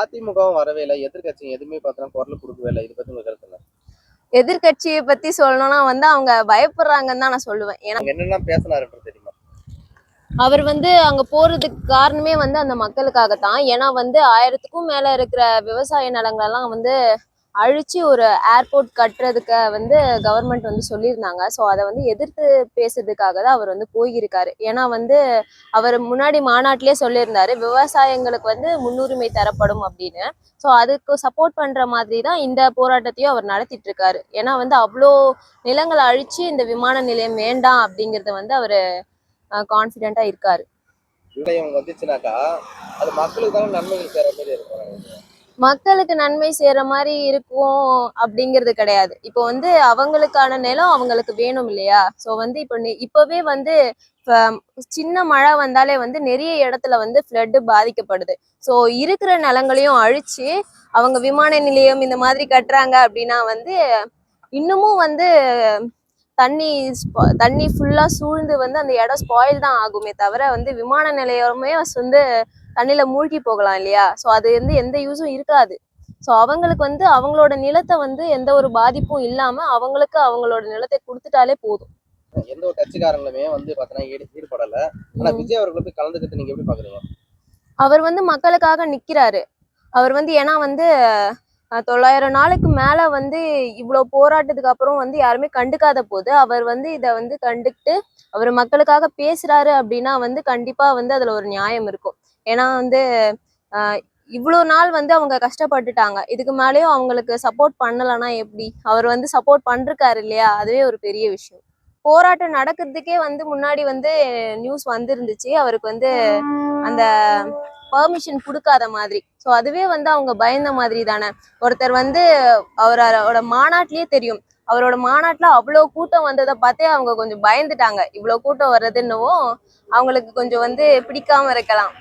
அதிமுகவும் வரவே இல்லை. எதிர்க்கட்சிங்க எதுவுமே பார்த்தோன்னா குரல் கொடுக்கவே இல்லை. இதை பத்தி உங்க கருத்து என்ன எதிர்க்கட்சியை பத்தி சொல்லணும்னா வந்து அவங்க பயப்படுறாங்கன்னு தான் நான் சொல்லுவேன். ஏன்னா என்னெல்லாம் பேசினாருன்றது தெரியுமா? அவர் வந்து அங்க போறதுக்கு காரணமே வந்து அந்த மக்களுக்காகத்தான். ஏன்னா வந்து ஆயிரத்துக்கும் மேல இருக்கிற விவசாய நிலங்கள் எல்லாம் வந்து அழிச்சு ஒரு ஏர்போர்ட் கட்டுறதுக்கு வந்து கவர்மெண்ட் வந்து சொல்லியிருந்தாங்க. ஸோ அதை வந்து எதிர்த்து பேசுறதுக்காக தான் அவர் வந்து போயிருக்காரு. ஏன்னா வந்து அவர் முன்னாடி மாநாட்டிலே சொல்லியிருந்தாரு விவசாயங்களுக்கு வந்து முன்னுரிமை தரப்படும் அப்படின்னு. ஸோ அதுக்கு சப்போர்ட் பண்ற மாதிரி தான் இந்த போராட்டத்தையும் அவர் நடத்திட்டு இருக்காரு ஏன்னா வந்து அவ்வளோ நிலங்களை அழிச்சு இந்த விமான நிலையம் வேண்டாம் அப்படிங்கிறத வந்து அவர் கான்ஃபிடென்ட்டா இருக்காரு. நிலையம் வந்துச்சுனாக்கா அது மக்களுக்கு தானே நன்மைகள் சேர மாதிரி இருக்கும். மக்களுக்கு நன்மை செய்யற மாதிரி இருக்கும் அப்படிங்கிறது கிடையாது. இப்போ வந்து அவங்களுக்கான நிலம் அவங்களுக்கு வேணும் இல்லையா? ஸோ வந்து இப்போ இப்பவே வந்து சின்ன மழை வந்தாலே வந்து நிறைய இடத்துல வந்து ஃப்ளட்டு பாதிக்கப்படுது. ஸோ இருக்கிற நிலங்களையும் அழிச்சு அவங்க விமான நிலையம் இந்த மாதிரி கட்டுறாங்க அப்படின்னா வந்து இன்னமும் வந்து தண்ணி தண்ணி ஃபுல்லாக சூழ்ந்து வந்து அந்த இடம் ஸ்பாயில் தான் ஆகுமே தவிர வந்து விமான நிலையமே வந்து தண்ணியில மூழ்கி போகலாம் இல்லையா? ஸோ அது வந்து எந்த யூஸும் இருக்காது. ஸோ அவங்களுக்கு வந்து அவங்களோட நிலத்தை வந்து எந்த ஒரு பாதிப்பும் இல்லாம அவங்களுக்கு அவங்களோட நிலத்தை கொடுத்துட்டாலே போதும். எந்த ஒரு கட்சிக்காரங்களுமே வந்து ஈடு ஈடுபடல. ஆனா விஜய் அவர்களை போய் கலந்துக்கிட்டு நீங்க எப்படி பாக்குறீங்க? அவர் வந்து மக்களுக்காக நிக்கிறாரு. அவர் வந்து ஏன்னா வந்து தொள்ளாயிரம் நாளுக்கு மேல வந்து இவ்வளோ போராட்டத்துக்கு அப்புறம் வந்து யாருமே கண்டுக்காத போது அவர் வந்து இதை வந்து கண்டுக்கிட்டு அவர் மக்களுக்காக பேசுறாரு அப்படின்னா வந்து கண்டிப்பா வந்து அதுல ஒரு நியாயம் இருக்கும். ஏன்னா வந்து இவ்வளோ நாள் வந்து அவங்க கஷ்டப்பட்டுட்டாங்க. இதுக்கு மேலேயும் அவங்களுக்கு சப்போர்ட் பண்ணலைன்னா எப்படி? அவர் வந்து சப்போர்ட் பண்ணிருக்காரு இல்லையா? அதுவே ஒரு பெரிய விஷயம். போராட்டம் நடக்கிறதுக்கே வந்து முன்னாடி வந்து நியூஸ் வந்துருந்துச்சு. அவருக்கு வந்து அந்த பர்மிஷன் கொடுக்காத மாதிரி. ஸோ அதுவே வந்து அவங்க பயந்த மாதிரி தானே. ஒருத்தர் வந்து அவரோட மாநாட்டிலேயே தெரியும். அவரோட மாநாட்டுல அவ்வளோ கூட்டம் வந்ததை பார்த்தே அவங்க கொஞ்சம் பயந்துட்டாங்க. இவ்வளோ கூட்டம் வர்றதுன்னவும் அவங்களுக்கு கொஞ்சம் வந்து பிடிக்காம இருக்கலாம்.